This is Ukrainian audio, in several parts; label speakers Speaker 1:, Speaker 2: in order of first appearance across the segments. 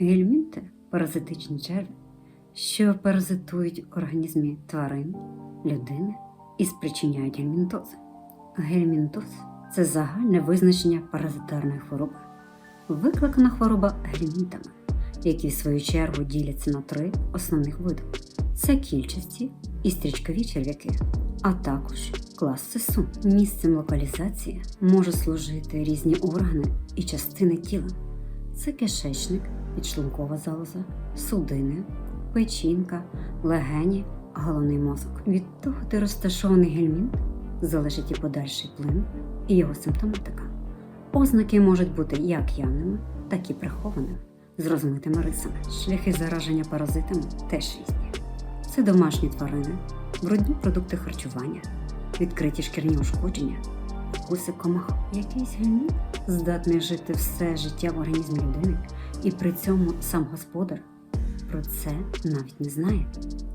Speaker 1: Гельмінти паразитичні черві, що паразитують в організмі тварин, людини і спричиняють гельмінтози. Гельмінтоз це загальне визначення паразитарної хвороби. Викликана хвороба гельмінтами, які в свою чергу діляться на три основних види: це кільчасті і стрічкові черв'яки, а також клас сису. Місцем локалізації може служити різні органи і частини тіла. Це кишечник, підшлункова залоза, судини, печінка, легені, головний мозок. Від того, де розташований гельмінт, залежить і подальший плин, і його симптоматика. Ознаки можуть бути як явними, так і прихованими, з розмитими рисами. Шляхи зараження паразитами теж різні. Це домашні тварини, брудні продукти харчування, відкриті шкірні ушкодження, укуси комах. Якийсь гельмінт здатний жити все життя в організмі людини, і при цьому сам господар про це навіть не знає,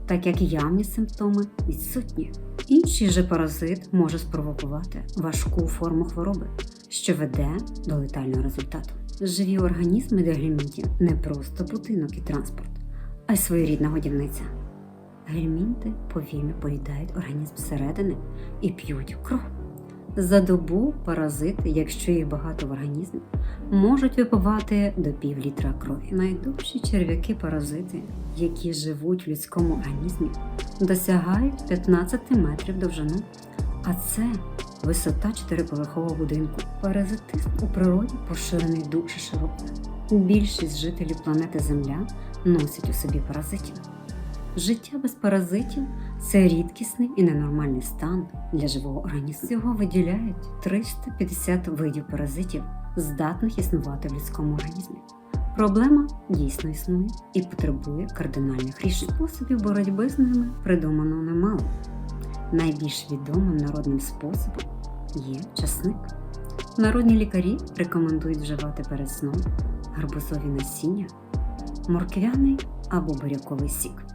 Speaker 1: так як явні симптоми відсутні. Інший же паразит може спровокувати важку форму хвороби, що веде до летального результату. Живі організми для гельмінтів не просто будинок і транспорт, а й своєрідна годівниця. Гельмінти повільно поїдають організм зсередини і п'ють кров. За добу паразити, якщо їх багато в організмі, можуть випивати до пів літра крові. Найдовші черв'яки-паразити, які живуть в людському організмі, досягають 15 метрів довжину, а це висота чотириповерхового будинку. Паразитизм у природі поширений дуже широко. Більшість жителів планети Земля носять у собі паразитів. Життя без паразитів це рідкісний і ненормальний стан для живого організму. Всього виділяють 350 видів паразитів, здатних існувати в людському організмі. Проблема дійсно існує і потребує кардинальних рішень. Способів боротьби з ними придумано немало. Найбільш відомим народним способом є часник. Народні лікарі рекомендують вживати перед сном гарбузові насіння, морквяний або буряковий сік.